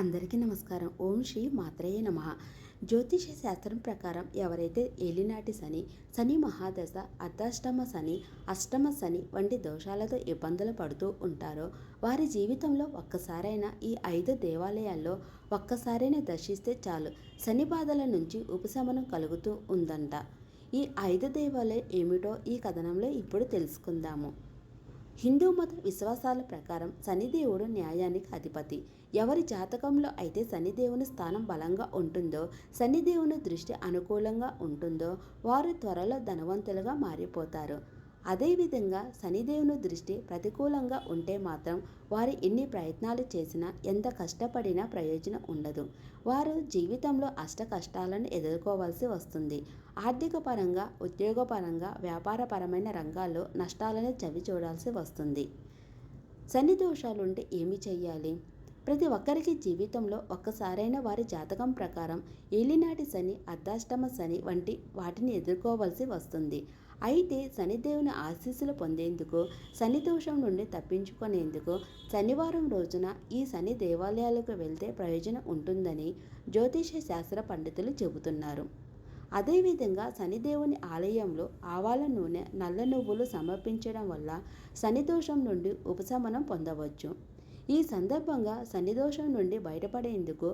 అందరికీ నమస్కారం. ఓం శ్రీ మాత్రయ్య నమ. జ్యోతిష శాస్త్రం ప్రకారం ఎవరైతే ఏలినాటి శని శని మహాదశ అర్ధాష్టమ శని అష్టమ శని వంటి దోషాలతో ఇబ్బందులు పడుతూ ఉంటారో వారి జీవితంలో ఒక్కసారైనా ఈ ఐదు దేవాలయాల్లో ఒక్కసారైనా దర్శిస్తే చాలు. శని బాధల నుంచి ఉపశమనం కలుగుతూ ఉందంట. ఈ ఐదు దేవాలయం ఏమిటో ఈ కథనంలో ఇప్పుడు తెలుసుకుందాము. హిందూ మత విశ్వాసాల ప్రకారం శనిదేవుడు న్యాయానికి అధిపతి. ఎవరి జాతకంలో అయితే శనిదేవుని స్థానం బలంగా ఉంటుందో శనిదేవుని దృష్టి అనుకూలంగా ఉంటుందో వారు త్వరలో ధనవంతులుగా మారిపోతారు. అదేవిధంగా శనిదేవుని దృష్టి ప్రతికూలంగా ఉంటే మాత్రం వారు ఎన్ని ప్రయత్నాలు చేసినా ఎంత కష్టపడినా ప్రయోజనం ఉండదు. వారు జీవితంలో అష్ట కష్టాలను ఎదుర్కోవాల్సి వస్తుంది. ఆర్థిక పరంగా ఉద్యోగపరంగా వ్యాపారపరమైన రంగాల్లో నష్టాలను చవి చూడాల్సి వస్తుంది. శని దోషాలుంటే ఏమి చేయాలి ప్రతి ఒక్కరికి జీవితంలో ఒక్కసారైనా వారి జాతకం ప్రకారం ఏలినాటి శని అర్ధాష్టమ శని వంటి వాటిని ఎదుర్కోవాల్సి వస్తుంది. అయితే శనిదేవుని ఆశీస్సులు పొందేందుకు శనిదోషం నుండి తప్పించుకునేందుకు శనివారం రోజున ఈ శని దేవాలయాలకు వెళ్తే ప్రయోజనం ఉంటుందని జ్యోతిష శాస్త్ర పండితులు చెబుతున్నారు. అదేవిధంగా శనిదేవుని ఆలయంలో ఆవాల నూనె నల్ల నువ్వులు సమర్పించడం వల్ల శనిదోషం నుండి ఉపశమనం పొందవచ్చు. ఈ సందర్భంగా శనిదోషం నుండి బయటపడేందుకు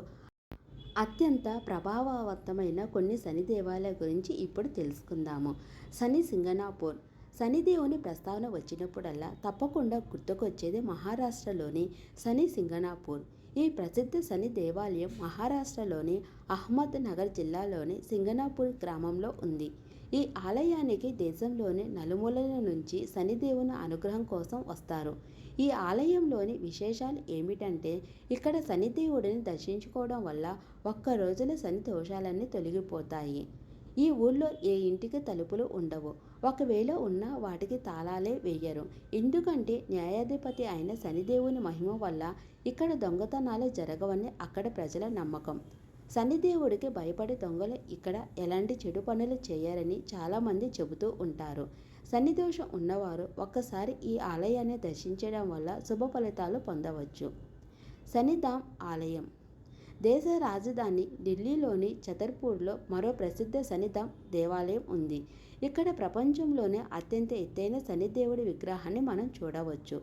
అత్యంత ప్రభావవంతమైన కొన్ని శని దేవాలయాల గురించి ఇప్పుడు తెలుసుకుందాము. శని సింగనాపూర్. శనిదేవుని ప్రస్తావన వచ్చినప్పుడల్లా తప్పకుండా గుర్తుకొచ్చేది మహారాష్ట్రలోని శని సింగనాపూర్. ఈ ప్రసిద్ధ శని దేవాలయం మహారాష్ట్రలోని అహ్మద్ నగర్ జిల్లాలోని సింగనాపూర్ గ్రామంలో ఉంది. ఈ ఆలయానికి దేశంలోని నలుమూలల నుంచి శనిదేవుని అనుగ్రహం కోసం వస్తారు. ఈ ఆలయంలోని విశేషాలు ఏమిటంటే ఇక్కడ శనిదేవుడిని దర్శించుకోవడం వల్ల ఒక్క రోజుల శని దోషాలన్నీ తొలగిపోతాయి. ఈ ఊళ్ళో ఏ ఇంటికి తలుపులు ఉండవు. ఒకవేళ ఉన్నా వాటికి తాళాలే వేయరు. ఎందుకంటే న్యాయాధిపతి అయిన శనిదేవుని మహిమ వల్ల ఇక్కడ దొంగతనాలు జరగవని అక్కడ ప్రజల నమ్మకం. శనిదేవుడికి భయపడే దొంగలు ఇక్కడ ఎలాంటి చెడు పనులు చేయరని చాలామంది చెబుతూ ఉంటారు. శనిదోషం ఉన్నవారు ఒక్కసారి ఈ ఆలయాన్ని దర్శించడం వల్ల శుభ ఫలితాలు పొందవచ్చు. శనిధామ్ ఆలయం. దేశ రాజధాని ఢిల్లీలోని చతర్పూర్లో మరో ప్రసిద్ధ శనిధామ్ దేవాలయం ఉంది. ఇక్కడ ప్రపంచంలోనే అత్యంత ఎత్తైన శనిదేవుడి విగ్రహాన్ని మనం చూడవచ్చు.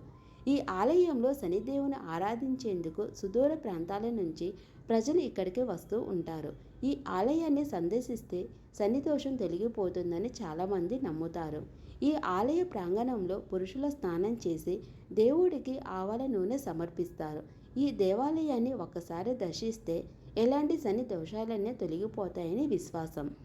ఈ ఆలయంలో శనిదేవుని ఆరాధించేందుకు సుదూర ప్రాంతాల నుంచి ప్రజలు ఇక్కడికి వస్తూ ఉంటారు. ఈ ఆలయాన్ని సందర్శిస్తే శనిదోషం తొలగిపోతుందని చాలామంది నమ్ముతారు. ఈ ఆలయ ప్రాంగణంలో పురుషుల స్నానం చేసి దేవుడికి ఆవాల నూనె సమర్పిస్తారు. ఈ దేవాలయాన్ని ఒకసారి దర్శిస్తే ఎలాంటి శని దోషాలన్నీ తొలగిపోతాయని విశ్వాసం.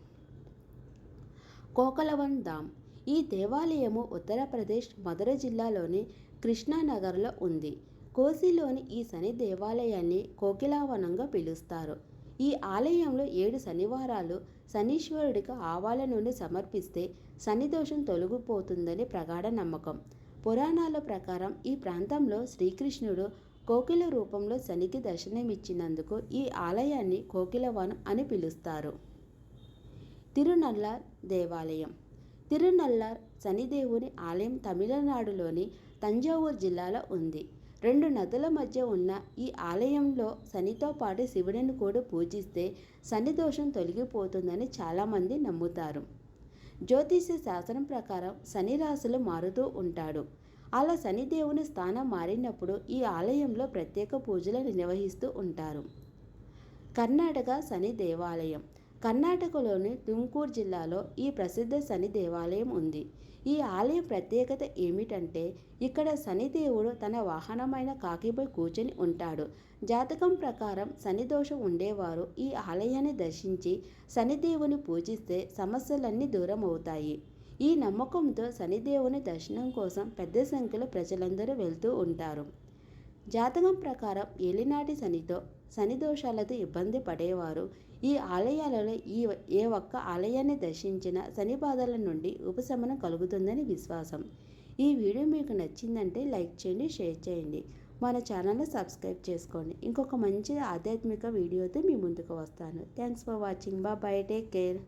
కోకలవన్ ధామ్ ఈ దేవాలయము ఉత్తరప్రదేశ్ మధుర జిల్లాలోని కృష్ణానగర్లో ఉంది. కోసిలోని ఈ శని దేవాలయాన్ని కోకిలావనంగా పిలుస్తారు. ఈ ఆలయంలో ఏడు శనివారాలు శనీశ్వరుడికి ఆవాల నుండి సమర్పిస్తే శనిదోషం తొలగిపోతుందని ప్రగాఢ నమ్మకం. పురాణాల ప్రకారం ఈ ప్రాంతంలో శ్రీకృష్ణుడు కోకిల రూపంలో శనికి దర్శనమిచ్చినందుకు ఈ ఆలయాన్ని కోకిలవనం అని పిలుస్తారు. తిరునల్ల దేవాలయం తిరునల్లార్ శనిదేవుని ఆలయం తమిళనాడులోని తంజావూరు జిల్లాలో ఉంది. రెండు నదుల మధ్య ఉన్న ఈ ఆలయంలో శనితో పాటు శివుడిని కూడా పూజిస్తే శని దోషం తొలగిపోతుందని చాలామంది నమ్ముతారు. జ్యోతిష శాస్త్రం ప్రకారం శని రాశులు మారుతూ ఉంటాడు. అలా శనిదేవుని స్థానం మారినప్పుడు ఈ ఆలయంలో ప్రత్యేక పూజలు నిర్వహిస్తూ ఉంటారు. కర్ణాటక శని దేవాలయం. కర్ణాటకలోని తుమ్కూరు జిల్లాలో ఈ ప్రసిద్ధ శని దేవాలయం ఉంది. ఈ ఆలయం ప్రత్యేకత ఏమిటంటే ఇక్కడ శనిదేవుడు తన వాహనమైన కాకిపై కూర్చొని ఉంటాడు. జాతకం ప్రకారం శనిదోషం ఉండేవారు ఈ ఆలయాన్ని దర్శించి శనిదేవుని పూజిస్తే సమస్యలన్నీ దూరం అవుతాయి. ఈ నమ్మకంతో శనిదేవుని దర్శనం కోసం పెద్ద సంఖ్యలో ప్రజలందరూ వెళ్తూ ఉంటారు. జాతకం ప్రకారం ఏలినాటి శనితో శని దోషాలతో ఇబ్బంది పడేవారు ఈ ఆలయాలలో ఈ ఏ ఒక్క ఆలయాన్ని దర్శించిన శని బాధల నుండి ఉపశమనం కలుగుతుందని విశ్వాసం. ఈ వీడియో మీకు నచ్చిందంటే లైక్ చేయండి షేర్ చేయండి. మన ఛానల్ని సబ్స్క్రైబ్ చేసుకోండి. ఇంకొక మంచి ఆధ్యాత్మిక వీడియోతో మీ ముందుకు వస్తాను. Thanks for watching. Bye bye take care.